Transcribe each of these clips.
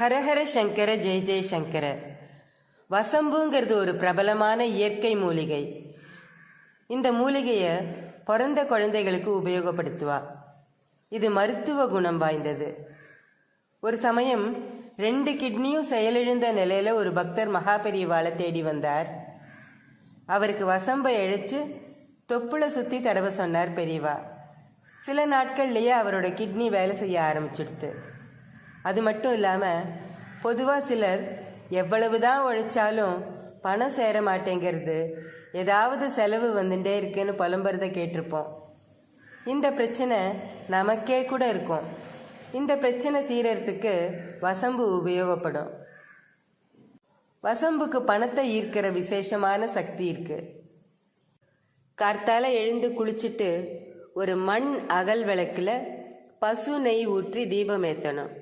ஹரஹர சங்கர ஜெய ஜெய சங்கர. வசம்புங்கிறது ஒரு பிரபலமான இயற்கை மூலிகை. இந்த மூலிகையை பிறந்த குழந்தைகளுக்கு உபயோகப்படுத்துவா. இது மருத்துவ குணம் வாய்ந்தது. ஒரு சமயம் ரெண்டு கிட்னியும் செயலிழந்த நிலையில ஒரு பக்தர் மகாபெரியவாளை தேடி வந்தார். அவருக்கு வசம்பை இழைச்சு தொப்புளை சுத்தி தடவ சொன்னார் பெரியவா. சில நாட்கள்லேயே அவரோட கிட்னி வேலை செய்ய ஆரம்பிச்சிடுது அது மட்டும் இல்லாமல் பொதுவாக சிலர் எவ்வளவுதான் உழைச்சாலும் பணம் சேர மாட்டேங்கிறது. ஏதாவது செலவு வந்துட்டே இருக்குன்னு புலம்புறத கேட்டிருப்போம். இந்த பிரச்சனை நமக்கே கூட இருக்கும். இந்த பிரச்சனை தீரறதுக்கு வசம்பு உபயோகப்படும். வசம்புக்கு பணத்தை ஈர்க்கிற விசேஷமான சக்தி இருக்கு. கார்த்தால எழுந்து குளிச்சுட்டு ஒரு மண் அகல் விளக்குல பசு நெய் ஊற்றி தீபம் ஏத்தணும்.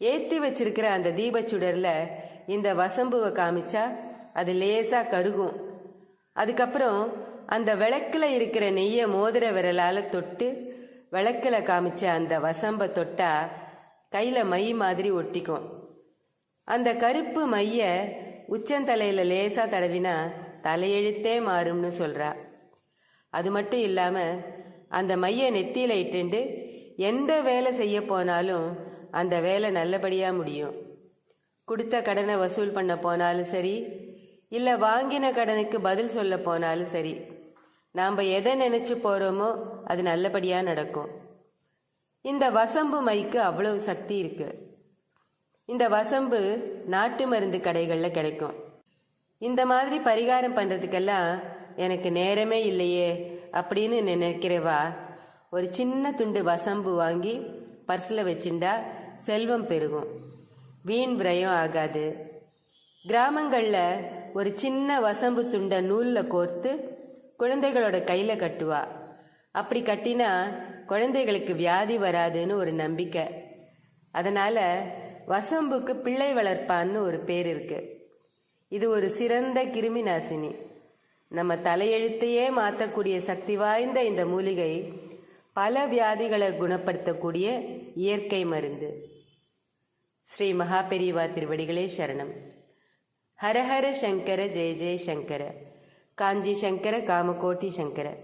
ஏத்தி வச்சிருக்கிற அந்த தீபச்சுடர்ல இந்த வசம்புவை காமிச்சா அது லேசா கருகும். அதுக்கப்புறம் அந்த விளக்கில் இருக்கிற நெய்யை மோதிர விரலால தொட்டு விளக்கில் காமிச்ச அந்த வசம்ப தொட்டா கையில மை மாதிரி ஒட்டிக்கும். அந்த கருப்பு மைய உச்சந்தலையில லேசா தடவினா தலையெழுத்தே மாறும்னு சொல்றா. அது மட்டும் இல்லாம அந்த மைய நெத்தியில இட்டுண்டு எந்த வேலை செய்ய போனாலும் அந்த வேலை நல்லபடியா முடியும். கொடுத்த கடனை வசூல் பண்ண போனாலும் சரி இல்ல வாங்கின கடனுக்கு பதில் சொல்ல போனாலும் சரி நாம் எதை நினைச்சு போறோமோ அது நல்லபடியா நடக்கும். இந்த வசம்பு மைக்கு அவ்வளவு சக்தி இருக்கு. இந்த வசம்பு நாட்டு மருந்து கடைகளில் கிடைக்கும். இந்த மாதிரி பரிகாரம் பண்ணுறதுக்கெல்லாம் எனக்கு நேரமே இல்லையே அப்படின்னு நினைக்கிறவா ஒரு சின்ன துண்டு வசம்பு வாங்கி பர்ஸில் வச்சுண்டா செல்வம் பெருகும். வீண் விரயம் ஆகாது. கிராமங்களில் ஒரு சின்ன வசம்பு துண்டை நூலில் கோர்த்து குழந்தைகளோட கையில் கட்டுவா. அப்படி கட்டினா குழந்தைகளுக்கு வியாதி வராதுன்னு ஒரு நம்பிக்கை. அதனால வசம்புக்கு பிள்ளை வளர்ப்பான்னு ஒரு பேர் இருக்கு. இது ஒரு சிறந்த கிருமி நாசினி. நம்ம தலையெழுத்தையே மாற்றக்கூடிய சக்தி வாய்ந்த இந்த மூலிகை பல வியாதிகளை குணப்படுத்தக்கூடிய இயற்கை மருந்து. ஸ்ரீ மகாபெரிவா திருவடிகளே சரணம். ஹரஹர சங்கர ஜெய ஜெய சங்கர. காஞ்சி சங்கர காமகோட்டி சங்கர.